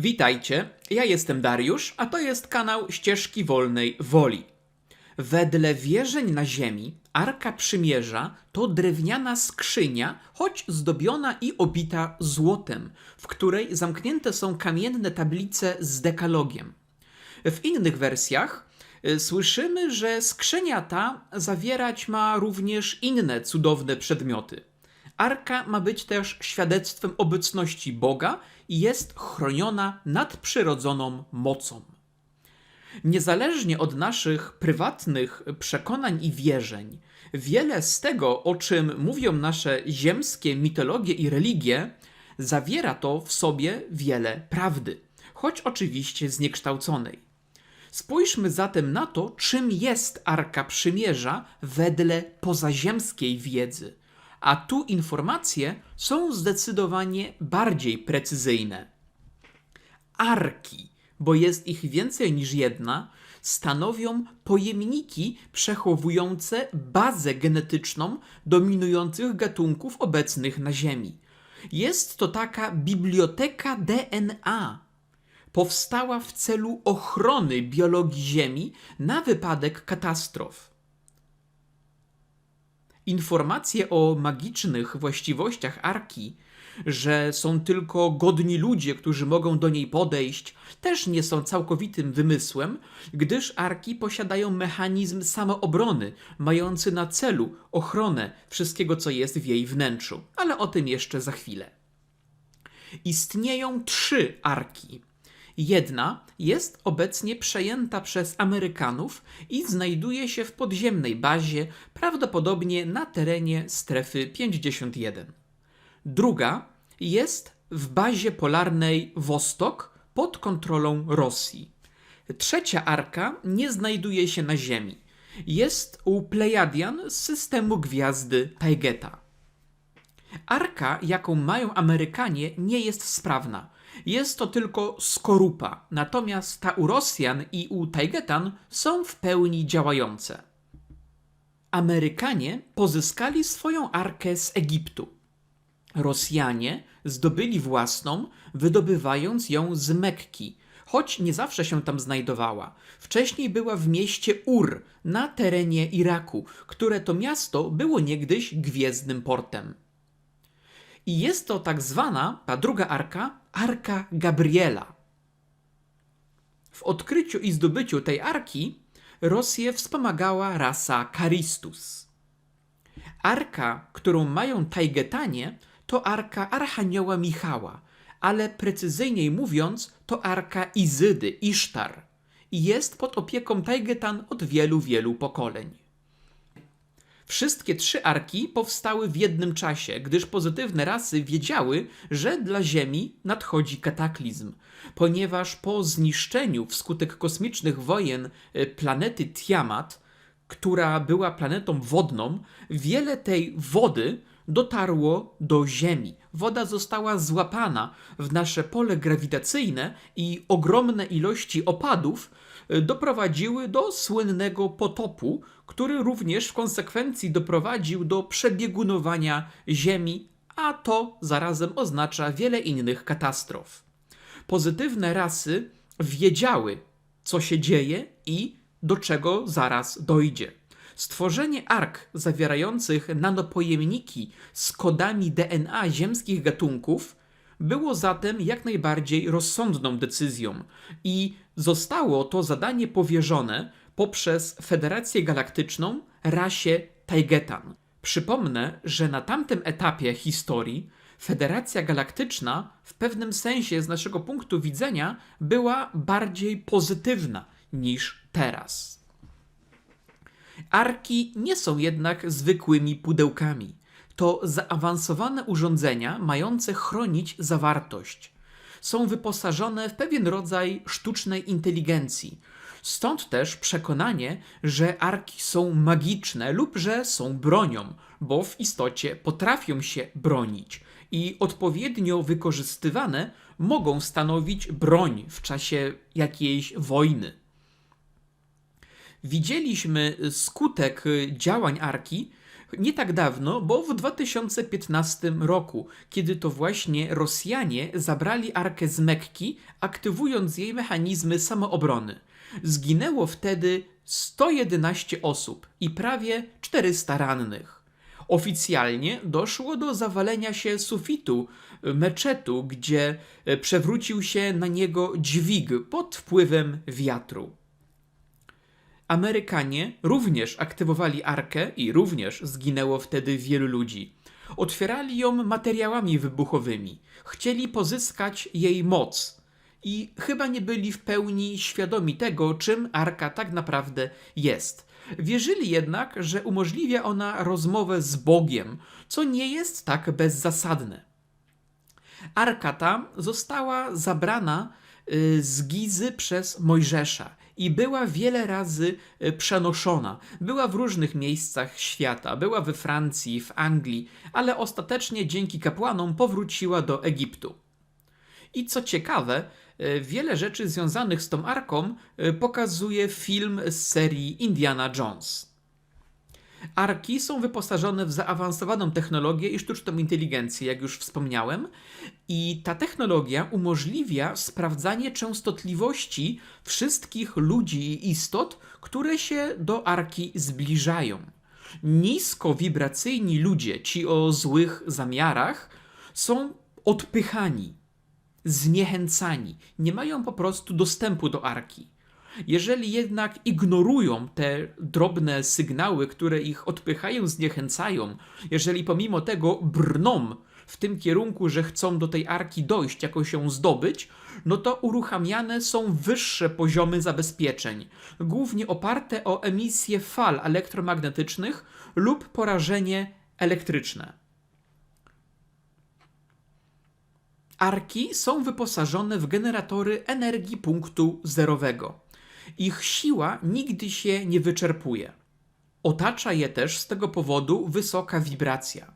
Witajcie, ja jestem Dariusz, a to jest kanał Ścieżki Wolnej Woli. Wedle wierzeń na ziemi, Arka Przymierza to drewniana skrzynia, choć zdobiona i obita złotem, w której zamknięte są kamienne tablice z dekalogiem. W innych wersjach y, słyszymy, że skrzynia ta zawierać ma również inne cudowne przedmioty. Arka ma być też świadectwem obecności Boga i jest chroniona nadprzyrodzoną mocą. Niezależnie od naszych prywatnych przekonań i wierzeń, wiele z tego, o czym mówią nasze ziemskie mitologie i religie, zawiera to w sobie wiele prawdy, choć oczywiście zniekształconej. Spójrzmy zatem na to, czym jest Arka Przymierza wedle pozaziemskiej wiedzy. A tu informacje są zdecydowanie bardziej precyzyjne. Arki, bo jest ich więcej niż jedna, stanowią pojemniki przechowujące bazę genetyczną dominujących gatunków obecnych na Ziemi. Jest to taka biblioteka DNA. Powstała w celu ochrony biologii Ziemi na wypadek katastrof. Informacje o magicznych właściwościach arki, że są tylko godni ludzie, którzy mogą do niej podejść, też nie są całkowitym wymysłem, gdyż arki posiadają mechanizm samoobrony, mający na celu ochronę wszystkiego, co jest w jej wnętrzu, ale o tym jeszcze za chwilę. Istnieją trzy arki. Jedna jest obecnie przejęta przez Amerykanów i znajduje się w podziemnej bazie, prawdopodobnie na terenie strefy 51. Druga jest w bazie polarnej Wostok pod kontrolą Rosji. Trzecia arka nie znajduje się na Ziemi. Jest u Plejadian z systemu gwiazdy Taygeta. Arka, jaką mają Amerykanie, nie jest sprawna. Jest to tylko skorupa, natomiast ta u Rosjan i u Taigetan są w pełni działające. Amerykanie pozyskali swoją arkę z Egiptu. Rosjanie zdobyli własną, wydobywając ją z Mekki, choć nie zawsze się tam znajdowała. Wcześniej była w mieście Ur na terenie Iraku, które to miasto było niegdyś gwiezdnym portem. I jest to tak zwana, ta druga arka, Arka Gabriela. W odkryciu i zdobyciu tej arki Rosję wspomagała rasa Karistus. Arka, którą mają Tajgetanie, to arka Archanioła Michała, ale precyzyjniej mówiąc, to arka Izydy, Isztar i jest pod opieką Tajgetan od wielu, wielu pokoleń. Wszystkie trzy arki powstały w jednym czasie, gdyż pozytywne rasy wiedziały, że dla Ziemi nadchodzi kataklizm, ponieważ po zniszczeniu wskutek kosmicznych wojen e, planety Tiamat, która była planetą wodną, wiele tej wody dotarło do Ziemi. Woda została złapana w nasze pole grawitacyjne i ogromne ilości opadów doprowadziły do słynnego potopu, który również w konsekwencji doprowadził do przebiegunowania Ziemi, a to zarazem oznacza wiele innych katastrof. Pozytywne rasy wiedziały, co się dzieje i do czego zaraz dojdzie. Stworzenie ark zawierających nanopojemniki z kodami DNA ziemskich gatunków było zatem jak najbardziej rozsądną decyzją i zostało to zadanie powierzone poprzez Federację Galaktyczną rasie Taigetan. Przypomnę, że na tamtym etapie historii Federacja Galaktyczna w pewnym sensie z naszego punktu widzenia była bardziej pozytywna niż teraz. Arki nie są jednak zwykłymi pudełkami. To zaawansowane urządzenia mające chronić zawartość. Są wyposażone w pewien rodzaj sztucznej inteligencji. Stąd też przekonanie, że arki są magiczne lub że są bronią, bo w istocie potrafią się bronić i odpowiednio wykorzystywane mogą stanowić broń w czasie jakiejś wojny. Widzieliśmy skutek działań arki Nie tak dawno, bo w 2015 roku, kiedy to właśnie Rosjanie zabrali arkę z Mekki, aktywując jej mechanizmy samoobrony. Zginęło wtedy 111 osób i prawie 400 rannych. Oficjalnie doszło do zawalenia się sufitu e, meczetu, gdzie e, przewrócił się na niego dźwig pod wpływem wiatru. Amerykanie również aktywowali arkę i również zginęło wtedy wielu ludzi. Otwierali ją materiałami wybuchowymi. Chcieli pozyskać jej moc. I chyba nie byli w pełni świadomi tego, czym arka tak naprawdę jest. Wierzyli jednak, że umożliwia ona rozmowę z Bogiem, co nie jest tak bezzasadne. Arka ta została zabrana y, z Gizy przez Mojżesza i była wiele razy y, przenoszona. Była w różnych miejscach świata, była we Francji, w Anglii, ale ostatecznie dzięki kapłanom powróciła do Egiptu. I co ciekawe, y, wiele rzeczy związanych z tą arką y, pokazuje film z serii Indiana Jones. Arki są wyposażone w zaawansowaną technologię i sztuczną inteligencję, jak już wspomniałem, i ta technologia umożliwia sprawdzanie częstotliwości wszystkich ludzi i istot, które się do arki zbliżają. Niskowibracyjni ludzie, ci o złych zamiarach, są odpychani, zniechęcani, nie mają po prostu dostępu do arki. Jeżeli jednak ignorują te drobne sygnały, które ich odpychają, zniechęcają, jeżeli pomimo tego brną w tym kierunku, że chcą do tej arki dojść, jakoś ją zdobyć, no to uruchamiane są wyższe poziomy zabezpieczeń, głównie oparte o emisję fal elektromagnetycznych lub porażenie elektryczne. Arki są wyposażone w generatory energii punktu zerowego. Ich siła nigdy się nie wyczerpuje. Otacza je też z tego powodu wysoka wibracja.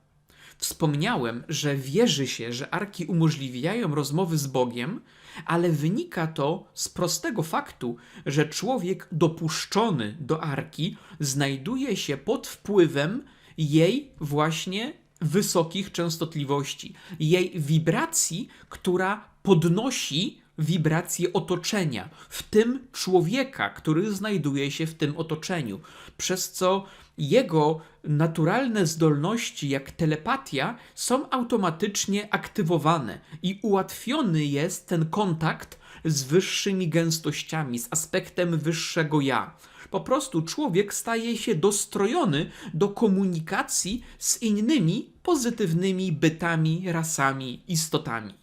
Wspomniałem, że wierzy się, że arki umożliwiają rozmowy z Bogiem, ale wynika to z prostego faktu, że człowiek dopuszczony do arki znajduje się pod wpływem jej właśnie wysokich częstotliwości, jej wibracji, która podnosi wibracje otoczenia, w tym człowieka, który znajduje się w tym otoczeniu, przez co jego naturalne zdolności, jak telepatia, są automatycznie aktywowane i ułatwiony jest ten kontakt z wyższymi gęstościami, z aspektem wyższego ja. Po prostu człowiek staje się dostrojony do komunikacji z innymi pozytywnymi bytami, rasami, istotami.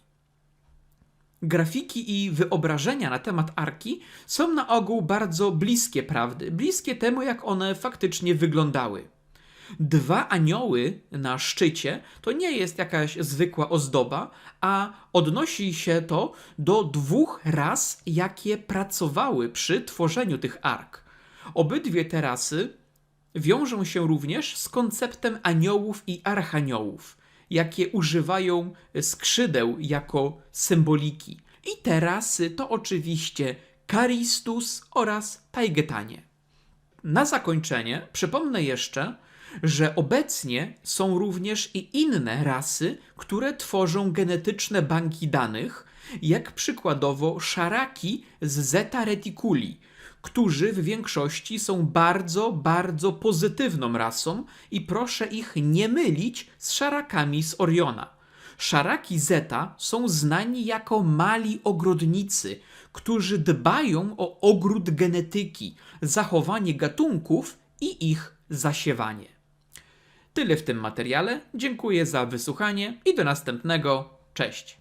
Grafiki i wyobrażenia na temat arki są na ogół bardzo bliskie prawdy, bliskie temu, jak one faktycznie wyglądały. Dwa anioły na szczycie to nie jest jakaś zwykła ozdoba, a odnosi się to do dwóch ras, jakie pracowały przy tworzeniu tych ark. Obydwie te rasy wiążą się również z konceptem aniołów i archaniołów jakie używają skrzydeł jako symboliki. I te rasy to oczywiście Karistus oraz Taigetanie. Na zakończenie przypomnę jeszcze, że obecnie są również i inne rasy, które tworzą genetyczne banki danych, jak przykładowo szaraki z Zeta Reticuli, którzy w większości są bardzo, bardzo pozytywną rasą i proszę ich nie mylić z szarakami z Oriona. Szaraki Zeta są znani jako mali ogrodnicy, którzy dbają o ogród genetyki, zachowanie gatunków i ich zasiewanie. Tyle w tym materiale. Dziękuję za wysłuchanie i do następnego. Cześć.